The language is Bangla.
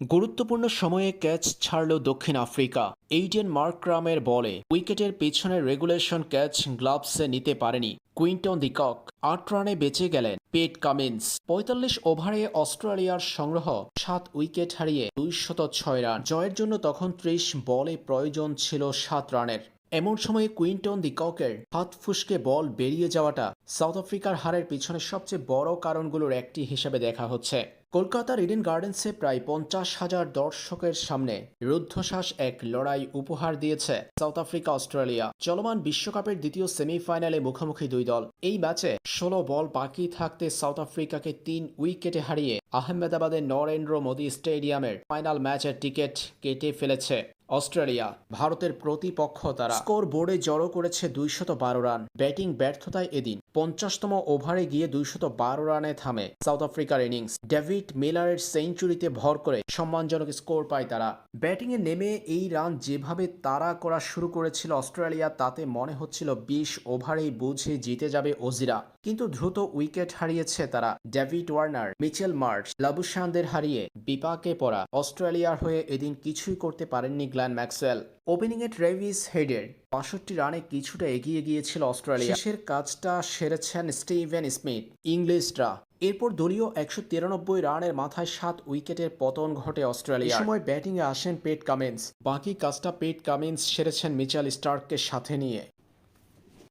গুরুত্বপূর্ণ সময়ে ক্যাচ ছাড়ল দক্ষিণ আফ্রিকা। এইডেন মার্করামের বলে উইকেটের পেছনের রেগুলেশন ক্যাচ গ্লাভসে নিতে পারেনি কুইন্টন দিকক আট রানে বেঁচে গেলেন পেট কামিন্স। পঁয়তাল্লিশ ওভারে অস্ট্রেলিয়ার সংগ্রহ, সাত উইকেট হারিয়ে দুই শত ছয় রান। জয়ের জন্য তখন ত্রিশ বলে প্রয়োজন ছিল সাত রানের। এমন সময়ে কুইন্টন দি ককের হাত ফুসকে বল বেরিয়ে যাওয়াটা সাউথ আফ্রিকার হারের পিছনে সবচেয়ে বড় কারণগুলোর একটি হিসেবে দেখা হচ্ছে। কলকাতার ইডেন গার্ডেন্সে প্রায় পঞ্চাশ হাজার দর্শকের সামনে রুদ্ধশ্বাস এক লড়াই উপহার দিয়েছে সাউথ আফ্রিকা, অস্ট্রেলিয়া। চলমান বিশ্বকাপের দ্বিতীয় সেমিফাইনালে মুখোমুখি দুই দল। এই ম্যাচে ষোলো বল বাকি থাকতে সাউথ আফ্রিকাকে তিন উইকেটে হারিয়ে আহমেদাবাদের নরেন্দ্র মোদী স্টেডিয়ামের ফাইনাল ম্যাচের টিকিট কেটে ফেলেছে। অস্ট্রেলিয়া ভারতের প্রতিপক্ষ তারা। স্কোর বোর্ডে জড়ো করেছে দুইশত বারো রান। ব্যাটিং ব্যর্থতায় এদিন। পঞ্চাশতম ওভারে গিয়ে দুইশত বারো রানে থামে সাউথ আফ্রিকার ইনিংস। ডেভিড মিলারের সেঞ্চুরিতে ভর করে সম্মানজনক স্কোর পায় তারা। ব্যাটিংয়ে নেমে এই রান যেভাবে তারা করা শুরু করেছিল অস্ট্রেলিয়া, তাতে মনে হচ্ছিল বিশ ওভারেই বুঝে জিতে যাবে ওজিরা। কিন্তু দ্রুত উইকেট হারিয়েছে তারা। ডেভিড ওয়ার্নার, মিচেল মার্চ, লাবুশানদের হারিয়ে বিপাকে পড়া অস্ট্রেলিয়ার হয়ে এদিন কিছুই করতে পারেননি গ্ল্যান ম্যাক্সওয়েল। ওপেনিংয়ে ট্রেভিস হেডের বাষট্টি রানে কিছুটা এগিয়ে গিয়েছিল অস্ট্রেলিয়া। শেষের কাজটা সেরেছেন স্টিভেন স্মিথ ইংলিশরা। এরপর দলীয় একশো তিরানব্বই রানের মাথায় সাত উইকেটের পতন ঘটে অস্ট্রেলিয়া সময় ব্যাটিংয়ে আসেন পেট কামিন্স। বাকি কাজটা পেট কামিন্স সেরেছেন মিচাল স্টার্ককে সাথে নিয়ে।